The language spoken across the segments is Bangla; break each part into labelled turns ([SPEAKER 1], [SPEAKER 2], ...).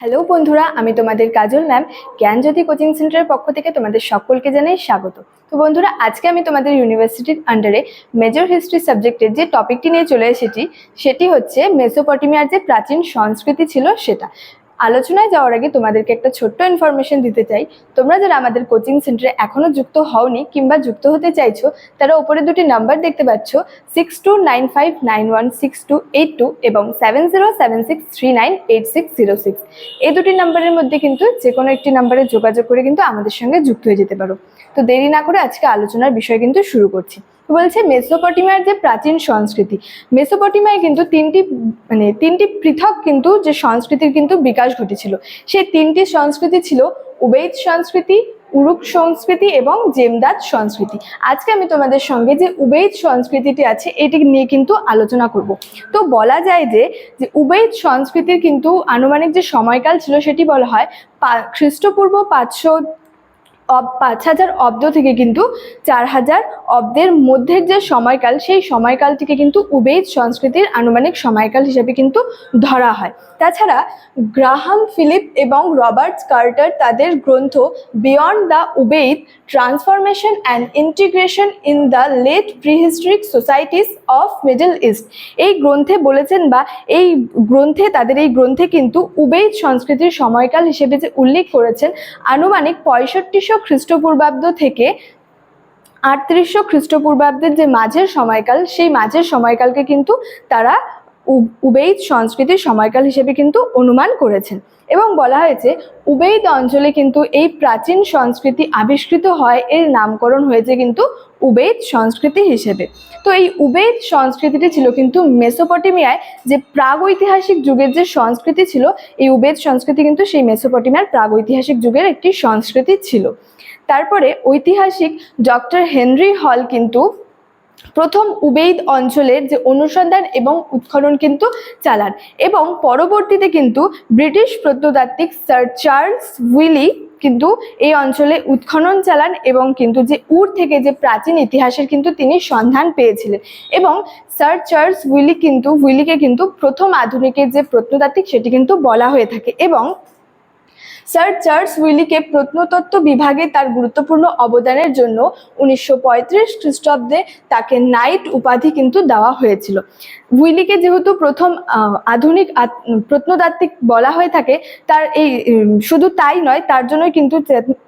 [SPEAKER 1] হ্যালো বন্ধুরা, আমি তোমাদের কাজল ম্যাম জ্ঞানজ্যোতি কোচিং সেন্টারের পক্ষ থেকে তোমাদের সকলকে জানাই স্বাগত। তো বন্ধুরা, আজকে আমি তোমাদের ইউনিভার্সিটির আন্ডারে মেজর হিস্ট্রি সাবজেক্টের যে টপিকটি নিয়ে চলে এসেছি, সেটি হচ্ছে মেসোপটেমিয়ার যে প্রাচীন সংস্কৃতি ছিল সেটা। আলোচনায় যাওয়ার আগে তোমাদেরকে একটা ছোট্ট ইনফরমেশন দিতে চাই। তোমরা যারা আমাদের কোচিং সেন্টারে এখনও যুক্ত হওনি কিংবা যুক্ত হতে চাইছো, তারা উপরে দুটি নাম্বার দেখতে পাচ্ছ six two nine five nine one six two eight two এবং seven zero seven six three nine eight six zero six এই দুটি নাম্বারের মধ্যে কিন্তু যে কোনো একটি নাম্বারে যোগাযোগ করে কিন্তু আমাদের সঙ্গে যুক্ত হয়ে যেতে পারো। তো দেরি না করে আজকে আলোচনার বিষয় কিন্তু শুরু করছি। বলছে? মেসোপটিমিয়ার যে প্রাচীন সংস্কৃতি। মেসোপটিমিয়ায় কিন্তু তিনটি মানে তিনটি পৃথক কিন্তু যে সংস্কৃতির কিন্তু বিকাশ ঘটেছিল। সেই তিনটি সংস্কৃতি ছিল উবেদ সংস্কৃতি, উরুক সংস্কৃতি এবং জেমদাদ সংস্কৃতি। আজকে আমি তোমাদের সঙ্গে যে উবেদ সংস্কৃতিটি আছে, এটি নিয়ে কিন্তু আলোচনা করব। তো বলা যায় যে যে উবেদ সংস্কৃতির কিন্তু আনুমানিক যে সময়কাল ছিল, সেটি বলা হয় খ্রিস্টপূর্ব পাঁচশো পাঁচ হাজার অব্দ থেকে কিন্তু চার হাজার অব্দের মধ্যের যে সময়কাল, সেই সময়কালটিকে কিন্তু উবেদ সংস্কৃতির আনুমানিক সময়কাল হিসেবে কিন্তু ধরা হয়। তাছাড়া গ্রাহাম ফিলিপ এবং রবার্টস কার্টার তাদের গ্রন্থ beyond the Ubaid, transformation and integration in the late prehistoric societies of Middle East. এই গ্রন্থে বলেছেন বা এই গ্রন্থে, তাদের এই গ্রন্থে কিন্তু উবেদ সংস্কৃতির সময়কাল হিসেবে যে উল্লেখ করেছেন, আনুমানিক পঁয়ষট্টিশো খ্রিস্টপূর্বাব্দ থেকে আটত্রিশশো খ্রিস্টপূর্বাব্দের যে মাঝের সময়কাল সেই মাঝের সময়কালকে কিন্তু তারা উবেইদ সংস্কৃতির সময়কাল হিসেবে কিন্তু অনুমান করেছেন। এবং বলা হয়েছে, উবেইদ অঞ্চলে কিন্তু এই প্রাচীন সংস্কৃতি আবিষ্কৃত হয়, এর নামকরণ হয়েছে কিন্তু উবেদ সংস্কৃতি হিসেবে। তো এই উবেদ সংস্কৃতিটি ছিল কিন্তু মেসোপটেমিয়ায় যে প্রাগৈতিহাসিক যুগের যে সংস্কৃতি ছিল, এই উবেদ সংস্কৃতি কিন্তু সেই মেসোপটেমিয়ার প্রাগৈতিহাসিক যুগের একটি সংস্কৃতি ছিল। তারপরে ঐতিহাসিক ডক্টর হেনরি হল কিন্তু প্রথম উবেইদ অঞ্চলের যে অনুসন্ধান এবং উৎখনন কিন্তু চালান এবং পরবর্তীতে কিন্তু ব্রিটিশ প্রত্নতাত্ত্বিক স্যার চার্লস উইলি কিন্তু এই অঞ্চলে উৎখনন চালান এবং কিন্তু যে উর থেকে যে প্রাচীন ইতিহাসের কিন্তু তিনি সন্ধান পেয়েছিলেন। এবং স্যার চার্লস উইলি কিন্তু, উইলিকে কিন্তু প্রথম আধুনিকের যে প্রত্নতাত্ত্বিক সেটি কিন্তু বলা হয়ে থাকে এবং স্যার, চার্লস উইলিকে প্রত্নতত্ত্ব বিভাগে তার গুরুত্বপূর্ণ অবদানের জন্য উনিশশো পঁয়ত্রিশ খ্রিস্টাব্দে তাকে নাইট উপাধি কিন্তু দেওয়া হয়েছিল। উইলিকে যেহেতু প্রথম আধুনিক প্রত্নতাত্ত্বিক বলা হয়ে থাকে, তার এই শুধু তাই নয়, তার জন্যই কিন্তু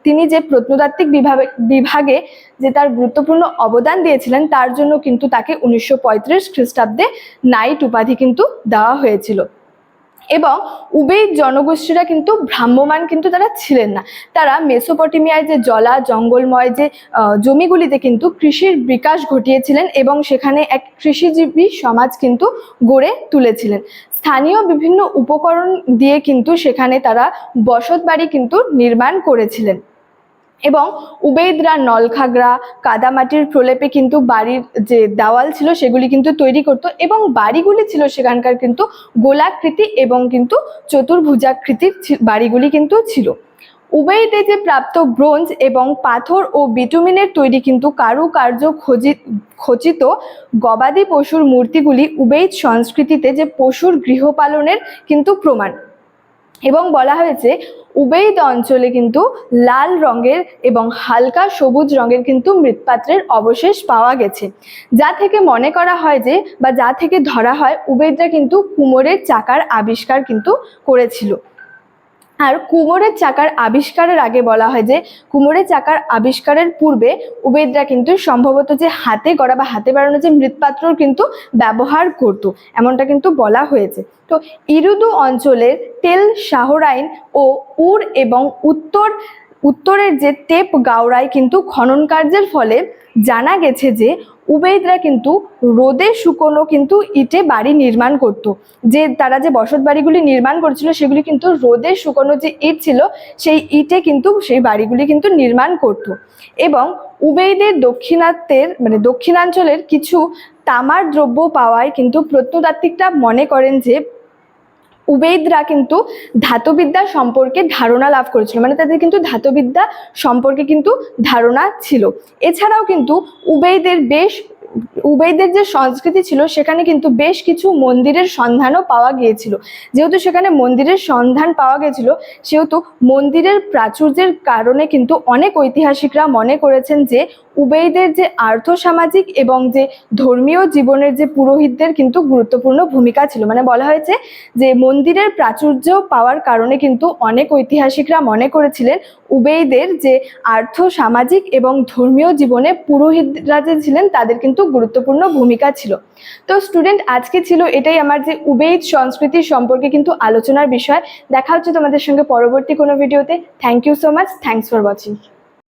[SPEAKER 1] তিনি যে প্রত্নতাত্ত্বিক বিভাগে বিভাগে যে তার গুরুত্বপূর্ণ অবদান দিয়েছিলেন, তার জন্য কিন্তু তাকে উনিশশো পঁয়ত্রিশ খ্রিস্টাব্দে নাইট উপাধি কিন্তু দেওয়া হয়েছিল। এবং উবেদ জনগোষ্ঠীরা কিন্তু ভ্রাম্যমান কিন্তু তারা ছিলেন না। তারা মেসোপটেমিয়ায় যে জলা, জঙ্গলময় যে জমিগুলিতে কিন্তু কৃষির বিকাশ ঘটিয়েছিলেন এবং সেখানে এক কৃষিজীবী সমাজ কিন্তু গড়ে তুলেছিলেন। স্থানীয় বিভিন্ন উপকরণ দিয়ে কিন্তু সেখানে তারা বসত বাড়ি কিন্তু নির্মাণ করেছিলেন। এবং উবেদরা, নলখাগড়া, কাদামাটির প্রলেপে কিন্তু বাড়ির যে দেওয়াল ছিল সেগুলি কিন্তু তৈরি করত এবং বাড়িগুলি ছিল সেখানকার কিন্তু গোলাকৃতি এবং কিন্তু চতুর্ভুজাকৃতির বাড়িগুলি কিন্তু ছিল। উবেইতে যে প্রাপ্ত ব্রোঞ্জ এবং পাথর ও বিটুমিনের তৈরি কিন্তু কারুকার্য খচিত গবাদি পশুর মূর্তিগুলি উবেইদ সংস্কৃতিতে যে পশুর গৃহপালনের কিন্তু প্রমাণ। এবং বলা হয়েছে উবেইদ অঞ্চলে কিন্তু লাল রঙের এবং হালকা সবুজ রঙের কিন্তু মৃৎপাত্রের অবশেষ পাওয়া গেছে। যা থেকে মনে করা হয় যে বা যা থেকে ধরা হয়, উবেইদরা কিন্তু কুমোরের চাকার আবিষ্কার কিন্তু করেছিল। আর কুমোরের চাকার আবিষ্কারের আগে বলা হয় যে, কুমোরের চাকার আবিষ্কারের পূর্বে উবেদরা কিন্তু সম্ভবত যে হাতে গড়া বা হাতে বাড়ানো যে মৃৎপাত্রর কিন্তু ব্যবহার করত, এমনটা কিন্তু বলা হয়েছে। তো ইরুদু অঞ্চলের তেল শাহরাইন ও উর এবং উত্তর, উত্তরের যে টেপ গাওড়ায় কিন্তু খনন কার্যের ফলে জানা গেছে যে উবেদরা কিন্তু রোদে শুকনো কিন্তু ইটে বাড়ি নির্মাণ করত। যে তারা যে বসত বাড়িগুলি নির্মাণ করছিল, সেগুলি কিন্তু রোদে শুকনো যে ইট ছিল, সেই ইটে কিন্তু সেই বাড়িগুলি কিন্তু নির্মাণ করত। এবং উবেইদের দক্ষিণাত্যের মানে দক্ষিণাঞ্চলের কিছু তামার দ্রব্য পাওয়ায় কিন্তু প্রত্নতাত্ত্বিকরা মনে করেন যে উবেইদরা কিন্তু ধাতুবিদ্যা সম্পর্কে ধারণা লাভ করেছিল। মানে তাদের কিন্তু ধাতুবিদ্যা সম্পর্কে কিন্তু ধারণা ছিল। এছাড়াও কিন্তু উবেইদের বেশ, উবেইদের যে সংস্কৃতি ছিল, সেখানে কিন্তু বেশ কিছু মন্দিরের সন্ধানও পাওয়া গিয়েছিল। যেহেতু সেখানে মন্দিরের সন্ধান পাওয়া গেছিল সেহেতু মন্দিরের প্রাচুর্যের কারণে কিন্তু অনেক ঐতিহাসিকরা মনে করেছেন যে উবেইদের যে আর্থসামাজিক এবং যে ধর্মীয় জীবনের যে পুরোহিতদের কিন্তু গুরুত্বপূর্ণ ভূমিকা ছিল। মানে বলা হয়েছে যে মন্দিরের প্রাচুর্য পাওয়ার কারণে কিন্তু অনেক ঐতিহাসিকরা মনে করেছিলেন উবেইদের যে আর্থ সামাজিক এবং ধর্মীয় জীবনে পুরোহিতরা যে ছিলেন, তাদের কিন্তু গুরুত্বপূর্ণ ভূমিকা ছিল। তো স্টুডেন্ট, আজকে ছিল এটাই আমার যে উবেইদ সংস্কৃতি সম্পর্কে কিন্তু আলোচনার বিষয়। দেখা হচ্ছে তোমাদের সঙ্গে পরবর্তী কোনো ভিডিওতে। Thank you so much thanks for watching